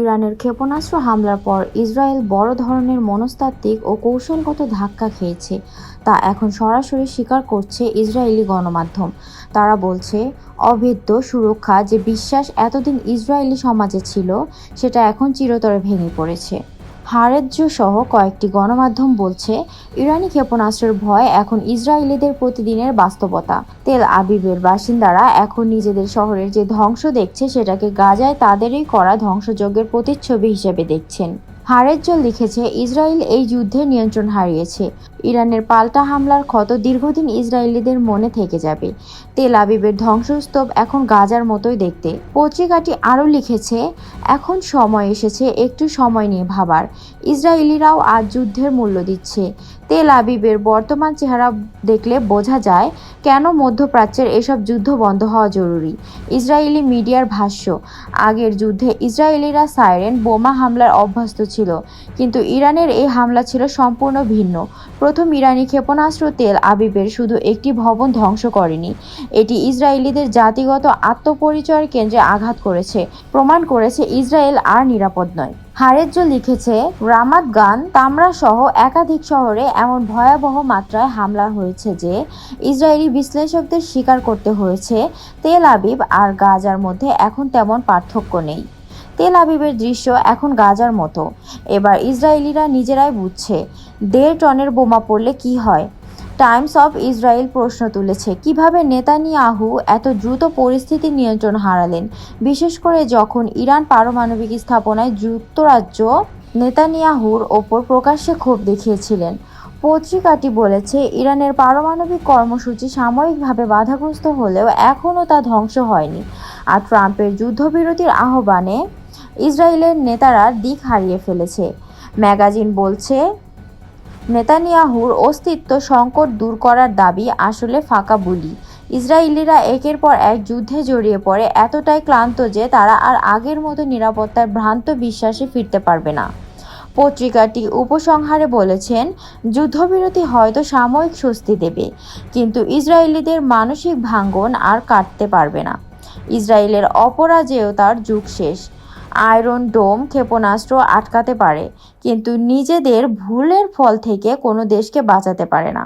ইরানের ক্ষেপণাস্ত্র হামলার পর ইসরায়েল বড় ধরনের মনস্তাত্ত্বিক ও কৌশলগত ধাক্কা খেয়েছে। তা এখন সরাসরি স্বীকার করছে ইসরায়েলি গণমাধ্যম। তারা বলছে অভেদ্য সুরক্ষা যে বিশ্বাস এতদিন ইসরায়েলি সমাজে ছিল, সেটা এখন চিরতরে ভেঙে পড়েছে। হারেজ্য সহ কয়েকটি গণমাধ্যম বলছে, ইরানি ক্ষেপণাস্ত্রের ভয় এখন ইসরায়েলিদের প্রতিদিনের বাস্তবতা। তেল আবিবের বাসিন্দারা এখন নিজেদের শহরের যে ধ্বংস দেখছে, সেটাকে গাজায় তাদেরই করা ধ্বংসযজ্ঞের প্রতিচ্ছবি হিসেবে দেখছেন। হারেজ্জল লিখেছে, ইসরায়েল এই যুদ্ধে নিয়ন্ত্রণ হারিয়েছে। ইরানের পাল্টা হামলার ক্ষত দীর্ঘদিন ইসরায়েলিদের মনে থেকে যাবে। তেল আবিবের ধ্বংসস্তূপ এখন গাজার মতোই দেখতে। পত্রিকাটি আরও লিখেছে, এখন সময় এসেছে একটু সময় নিয়ে ভাবার। ইসরায়েলিরাও আজ যুদ্ধের মূল্য দিচ্ছে। তেল আবিবের বর্তমান চেহারা দেখলে বোঝা যায় কেন মধ্যপ্রাচ্যের এসব যুদ্ধ বন্ধ হওয়া জরুরি। ইসরায়েলি মিডিয়ার ভাষ্য, আগের যুদ্ধে ইসরায়েলিরা সাইরেন, বোমা হামলার অভ্যস্ত ছিল। কিন্তু ইরানের এই হামলা ছিল সম্পূর্ণ ভিন্ন। প্রথম ইরানি ক্ষেপণাস্ত্র তেল আবিবের শুধু একটি ভবন ধ্বংস করেনি। এটি ইসরায়েলিদের জাতিগত আত্মপরিচয়ের কেন্দ্রে আঘাত করেছে। প্রমাণ করেছে ইসরায়েল আর নিরাপদ নয়। হারেজ্য লিখেছে, রামাত গান, তামরা সহ একাধিক শহরে এমন ভয়াবহ মাত্রায় হামলা হয়েছে যে ইসরায়েলি বিশ্লেষকদের স্বীকার করতে হয়েছে। তেল আবিব আর গাজার মধ্যে এখন তেমন পার্থক্য নেই। তেল আবিবের দৃশ্য এখন গাজার মতো। এবার ইসরায়েলিরা নিজেরাই বুঝছে দেড় টনের বোমা পড়লে কি হয়? টাইমস অফ ইসরায়েল প্রশ্ন তুলেছে, কীভাবে নেতানিয়াহু এত দ্রুত পরিস্থিতি নিয়ন্ত্রণ হারালেন? বিশেষ করে যখন ইরান পারমাণবিক স্থাপনায় যুক্তরাজ্য নেতানিয়াহুর ওপর প্রকাশ্যে ক্ষোভ দেখিয়েছিলেন। পত্রিকাটি বলেছে, ইরানের পারমাণবিক কর্মসূচি সাময়িকভাবে বাধাগ্রস্ত হলেও এখনও তা ধ্বংস হয়নি। আর ট্রাম্পের যুদ্ধবিরতির আহ্বানে ইসরায়েলের নেতারা দিক হারিয়ে ফেলেছে। ম্যাগাজিন বলছে নেতানিয়াহুর অস্তিত্ব সংকট দূর করার দাবি আসলে ফাঁকা বুলি। ইসরায়েলিরা একের পর এক যুদ্ধে জড়িয়ে পড়ে, এতটাই ক্লান্ত যে তারা আর আগের মতো নিরাপত্তার ভ্রান্ত বিশ্বাসে ফিরতে পারবে না। পত্রিকাটি উপসংহারে বলেছেন, যুদ্ধবিরতি হয়তো সাময়িক স্বস্তি দেবে, কিন্তু ইসরায়েলিদের মানসিক ভাঙ্গন আর কাটতে পারবে না। ইসরায়েলের অপরাজেয়তার যুগ শেষ। আয়রন ডোম ক্ষেপণাস্ত্র আটকাতে পারে, কিন্তু নিজেদের ভুলের ফল থেকে কোনো দেশকে বাঁচাতে পারে না।